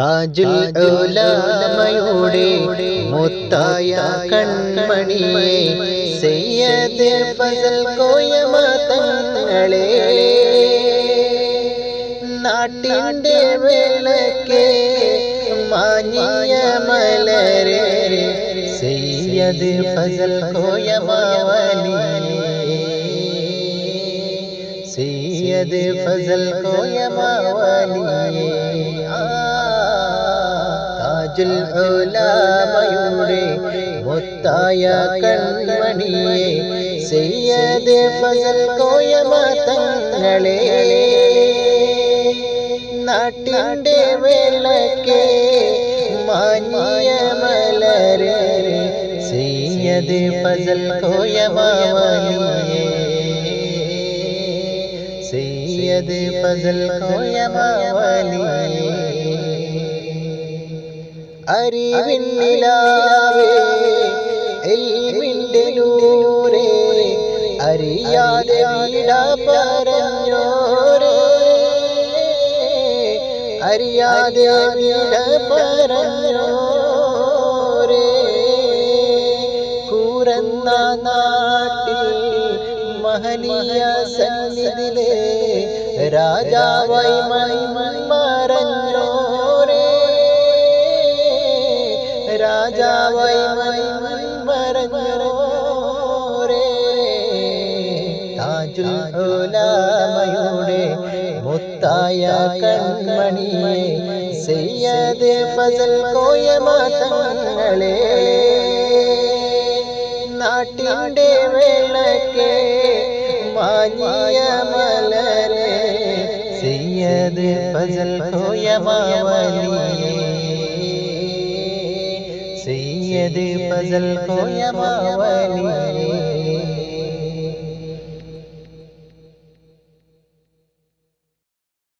താജുൽ ഉലമയുടെ മുത്തായ കൺമണിയെ സയ്യദ് ഫസൽ കോയ മാതങ്ങളെ നാട്ടിന്റെ വിളക്കെ മാഞ്ഞിയ മലരെ സയ്യദ് ഫസൽ കോയമവലിയെ സയ്യദ് ഫസൽ കോയമവലിയെ താജുൽ ഉലമയുടെ മുത്തായ കൺമണിയെ സയ്യദ് ഫസൽ കോയമ തങ്ങളെ നാട്ടിന്റെ വിളക്കെ മാനിയ മലരെ സയ്യദ് ഫസൽ കോയമവലിയെ സയ്യദ് ഫസൽ കോയമവലിയെ അറിവിന്നിലാവേ അറിയാതെ അറിയാതെ കൂറന്ന നാട്ടിൽ മഹനീയ സന്നിധിയിലെ രാജാവായി മറഞ്ഞോരേ രാജാവായി മറഞ്ഞോരേ താജുൽ ഉലമയുടെ മുത്തായ കൺമണിയെ സയ്യദ് ഫസൽ കോയ മാതങ്ങളെ നാട്ടിന്റെ വിളക്കെ മാനിയ മലരെ. സയ്യദ് ഫസൽ سید فضل کو یا مولی